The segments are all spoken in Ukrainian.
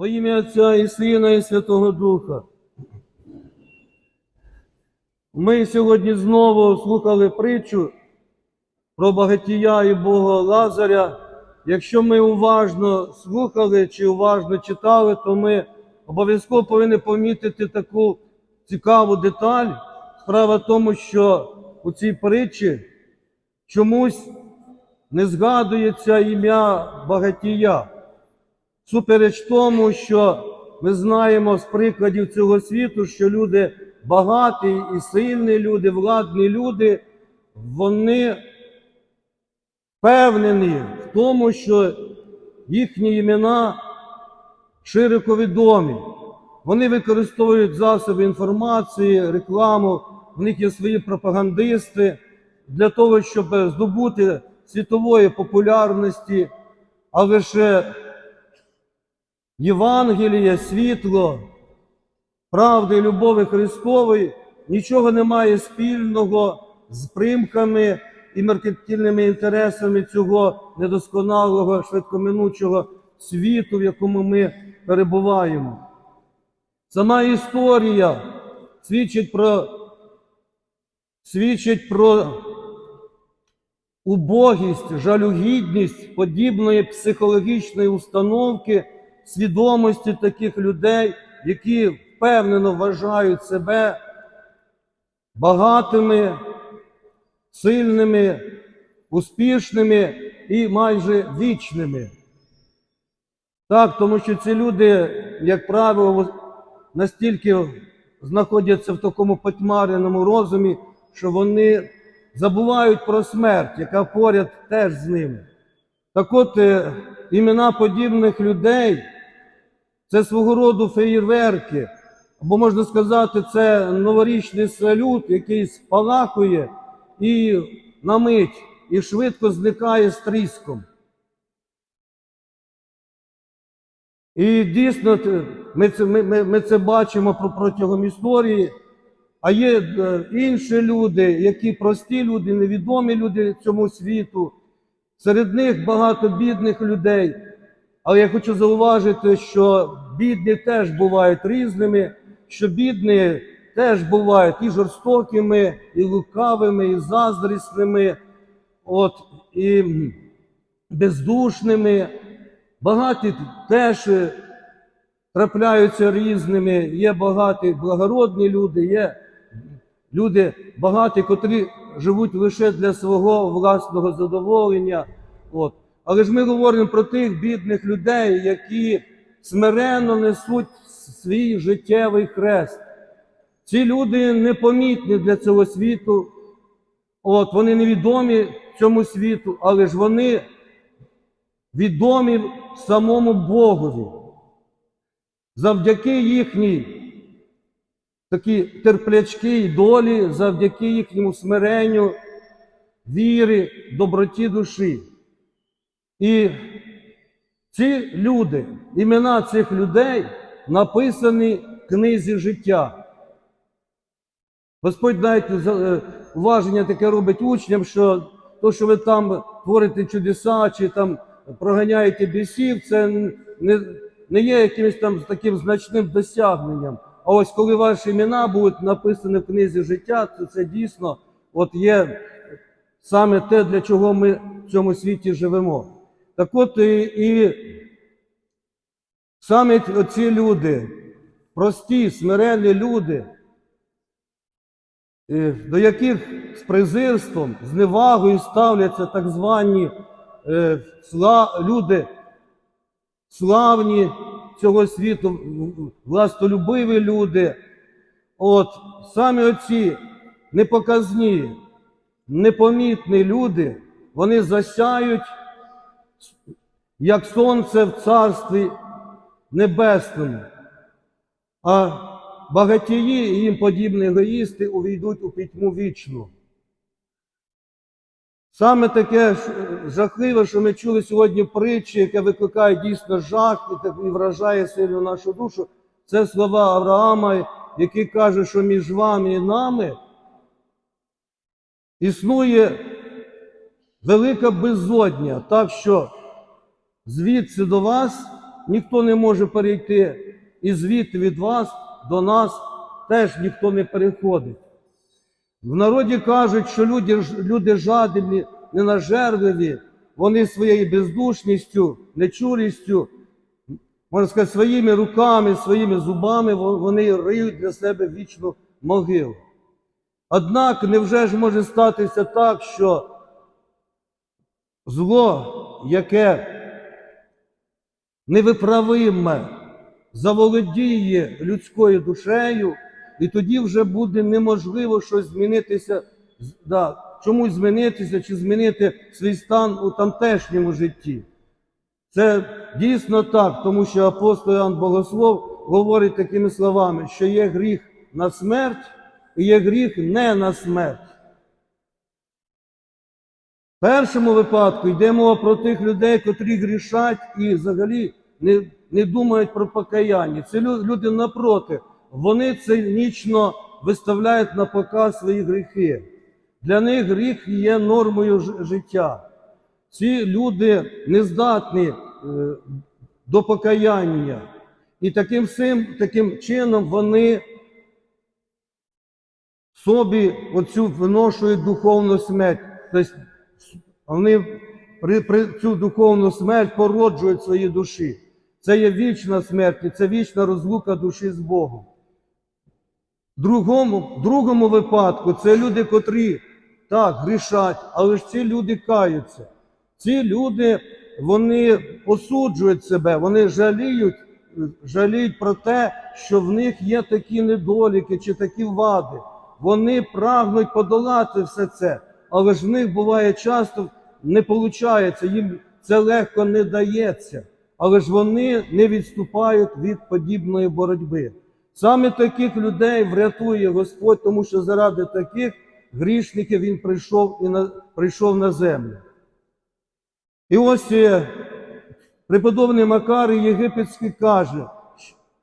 Во ім'я Отця і Сина, і Святого Духа. Ми сьогодні знову слухали притчу про багатія і Бога Лазаря. Якщо ми уважно слухали чи уважно читали, то ми обов'язково повинні помітити таку цікаву деталь. Справа в тому, що у цій притчі чомусь не згадується ім'я багатія. Супереч тому, що ми знаємо з прикладів цього світу, що люди багаті і сильні люди, владні люди, вони впевнені в тому, що їхні імена широко відомі. Вони використовують засоби інформації, рекламу, в них є свої пропагандисти для того, щоб здобути світової популярності, а лише Євангелія, світло, правди і любові Христової нічого не має спільного з примками і меркантильними інтересами цього недосконалого, швидкоминучого світу, в якому ми перебуваємо. Сама історія свідчить про, свідчить про убогість, жалюгідність подібної психологічної установки свідомості таких людей, які впевнено вважають себе багатими, сильними, успішними і майже вічними. Так, тому що ці люди, як правило, настільки знаходяться в такому потьмареному розумі, що вони забувають про смерть, яка поряд теж з ними. Так от е, імена подібних людей це свого роду феєрверки, або можна сказати, це новорічний салют, який спалахує і на мить, і швидко зникає з тріском. І дійсно ми це, ми, ми, це бачимо протягом історії. А є е, інші люди, які прості люди, невідомі люди цьому світу. Серед них багато бідних людей. Але я хочу зауважити, що бідні теж бувають різними, що бідні теж бувають і жорстокими, і лукавими, і заздрісними, от, і бездушними. Багаті теж е, трапляються різними. Є багаті благородні люди, є люди багаті, котрі живуть лише для свого власного задоволення. От. Але ж ми говоримо про тих бідних людей, які смиренно несуть свій життєвий хрест. Ці люди непомітні для цього світу, от, вони невідомі цьому світу, але ж вони відомі самому Богові. Завдяки їхній такій терплячкій долі, завдяки їхньому смиренню, віри, доброті душі. І ці люди, імена цих людей написані в книзі життя. Господь навіть е, уваження таке робить учням, що то, що ви там творите чудеса чи там проганяєте бісів, це не, не є якимось там таким значним досягненням. А ось коли ваші імена будуть написані в книзі життя, то це дійсно от є саме те, для чого ми в цьому світі живемо. Так от і, і саме ці люди, прості, смиренні люди, е, до яких з презирством, з невагою ставляться так звані е, люди, славні цього світу, властолюбиві люди. От саме оці непоказні, непомітні люди, вони засяють, як сонце в царстві небесному. А багатії і їм подібні егоїсти увійдуть у пітьму вічну. Саме таке жахливе, що ми чули сьогодні притчі, яке викликає дійсно жах і так і вражає сильно нашу душу, це слова Авраама, який каже, що між вами і нами існує велика безодня, так що звідси до вас ніхто не може перейти. І звідти від вас до нас теж ніхто не переходить. В народі кажуть, що люди, люди жадібні, ненажерливі, вони своєю бездушністю, нечурістю, можна сказати, своїми руками, своїми зубами вони риють для себе вічну могилу. Однак невже ж може статися так, що зло, яке невиправиме, заволодіє людською душею, і тоді вже буде неможливо щось змінитися, да, чомусь змінитися чи змінити свій стан у тамтешньому житті. Це дійсно так, тому що апостол Іоанн Богослов говорить такими словами, що є гріх на смерть і є гріх не на смерть. В першому випадку йде мова про тих людей, котрі грішать і взагалі не, не думають про покаяння. Це люди напроти, вони цинічно виставляють на показ свої гріхи. Для них гріх є нормою життя. Ці люди не здатні е, до покаяння. І таким, сим, таким чином вони собі оцю виношують духовну смерть. Тобто вони при, при цю духовну смерть породжують свої душі. Це є вічна смерть, і це вічна розлука душі з Богом. Другому, другому випадку це люди, котрі так грішать, але ж ці люди каються. Ці люди вони осуджують себе, вони жаліють, жаліють про те, що в них є такі недоліки чи такі вади. Вони прагнуть подолати все це, але ж в них буває часто не виходить, їм це легко не дається. Але ж вони не відступають від подібної боротьби. Саме таких людей врятує Господь, тому що заради таких грішників Він прийшов і на, прийшов на землю. І ось е, преподобний Макар Єгипетський каже,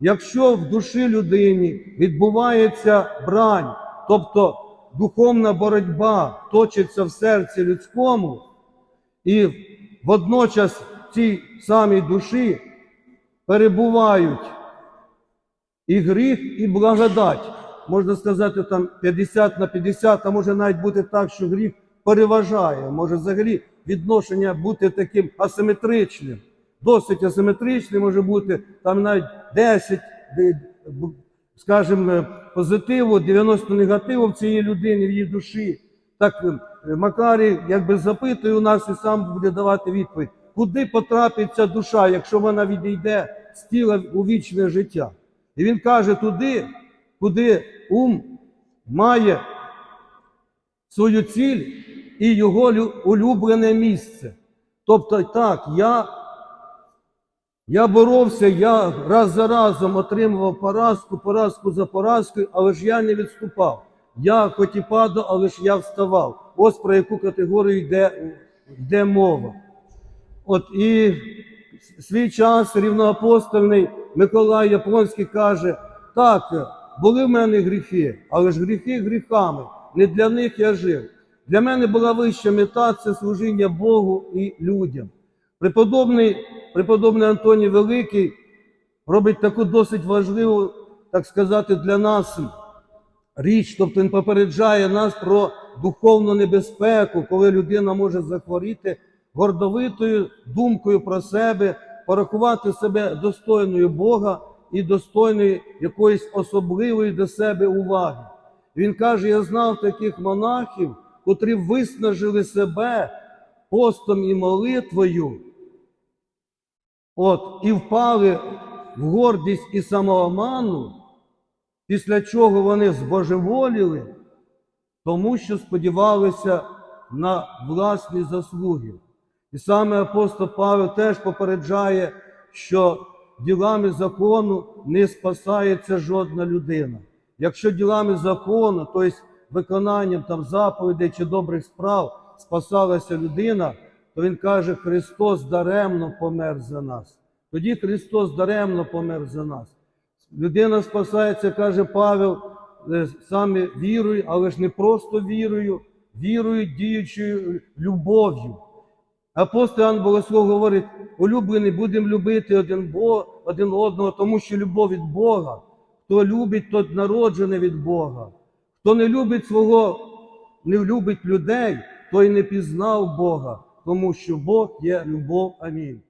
якщо в душі людині відбувається брань, тобто духовна боротьба точиться в серці людському, і водночас в цій самій душі перебувають і гріх, і благодать. Можна сказати, там 50 на 50, а може навіть бути так, що гріх переважає. Може взагалі відношення бути таким асиметричним. Досить асиметричним може бути там навіть 10, де, скажімо, е, позитиву, 90 негативу в цій людині, в її душі. Так е, Макарій якби запитує у нас і сам буде давати відповідь, куди потрапить ця душа, якщо вона відійде з тіла у вічне життя. І він каже туди, куди ум має свою ціль і його улюблене місце. Тобто, так, я, я боровся, я раз за разом отримував поразку, поразку за поразкою, але ж я не відступав. Я хоч і падав, але ж я вставав. Ось про яку категорію йде, йде мова. От і свій час рівноапостольний Миколай Японський каже: так, були в мене гріхи, але ж гріхи гріхами. Не для них я жив. Для мене була вища мета це служіння Богу і людям. Преподобний, преподобний Антоній Великий робить таку досить важливу, так сказати, для нас річ, тобто він попереджає нас про духовну небезпеку, коли людина може захворіти гордовитою думкою про себе, порахувати себе достойною Бога і достойною якоїсь особливої до себе уваги. Він каже: я знав таких монахів, котрі виснажили себе постом і молитвою, от, і впали в гордість і самооману, після чого вони збожеволіли, тому що сподівалися на власні заслуги. І саме апостол Павел теж попереджає, що ділами закону не спасається жодна людина. Якщо ділами закону, тобто виконанням там заповідей чи добрих справ спасалася людина, то він каже, Христос даремно помер за нас. Тоді Христос даремно помер за нас. Людина спасається, каже Павел, е, саме вірою, але ж не просто вірою, вірою, діючою любов'ю. Апостол Іоанн Богослов говорить, улюблені, будемо любити один, Бо, один одного, тому що любов від Бога. Хто любить, тот народжений від Бога. Хто не любить свого, не любить людей, той не пізнав Бога, тому що Бог є любов. Амінь.